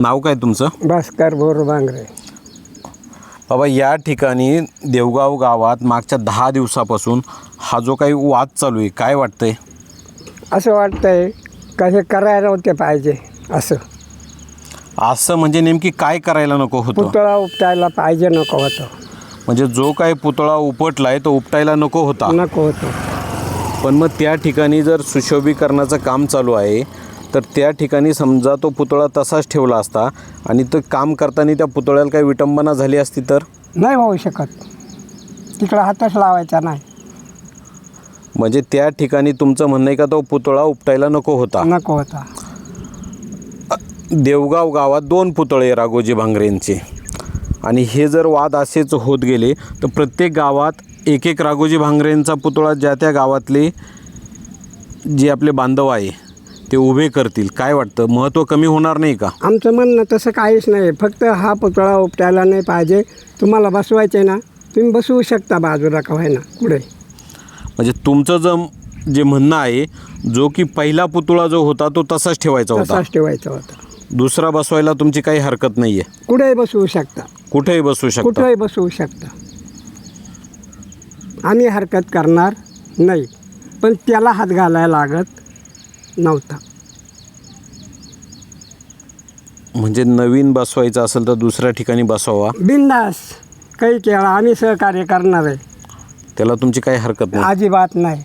नाव काय तुमचं? भास्कर बोर बांगरे. बाबा या ठिकाणी देवगाव गावात मागच्या दहा दिवसापासून हा जो काही वाद चालू आहे काय वाटतंय? असं वाटतंय का हे करायला होते पाहिजे असं. असं म्हणजे नेमकी काय करायला नको होतं? पुतळा उपटायला पाहिजे नको होतं. म्हणजे जो काही पुतळा उपटलाय तो उपटायला नको होता? नको होतं. पण मग त्या ठिकाणी जर सुशोभीकरणाचं काम चालू आहे तर त्या ठिकाणी समजा तो पुतळा तसाच ठेवला असता आणि तो काम करताना त्या पुतळ्याला काही विटंबना झाली असती तर? नाही होऊ शकत. तिकडं हातच लावायचा नाही. म्हणजे त्या ठिकाणी तुमचं म्हणणं आहे का तो पुतळा उपटायला नको होता? नको होता. देवगाव गावात दोन पुतळे राघोजी भांगरेंचे. आणि हे जर वाद असेच होत गेले तर प्रत्येक गावात एक एक राघोजी भांगरेंचा पुतळा ज्या त्या गावातले जे आपले बांधव आहे ते उभे करतील. काय वाटतं? महत्त्व कमी होणार नाही का? आमचं म्हणणं तसं काहीच नाही. फक्त हा पुतळा उपटायला नाही पाहिजे. तुम्हाला बसवायचे ना तुम्ही बसवू शकता बाजूला का ना पुढे. म्हणजे तुमचं जे जे म्हणणं आहे जो की पहिला पुतळा जो होता तो तसाच ठेवायचा होता. तसाच ठेवायचा होता. दुसरा बसवायला तुमची काही हरकत नाही आहे कुठेही बसवू शकता. कुठेही बसवू शकता. कुठेही बसवू शकता. आम्ही हरकत करणार नाही. पण त्याला हात घालायला लागत. नव्हता. म्हणजे नवीन बसवायचं असेल तर दुसऱ्या ठिकाणी बसवावा? बिंदास काही केला आम्ही सहकार्य करणार आहे. त्याला तुमची काही हरकत नाही? अजिबात नाही.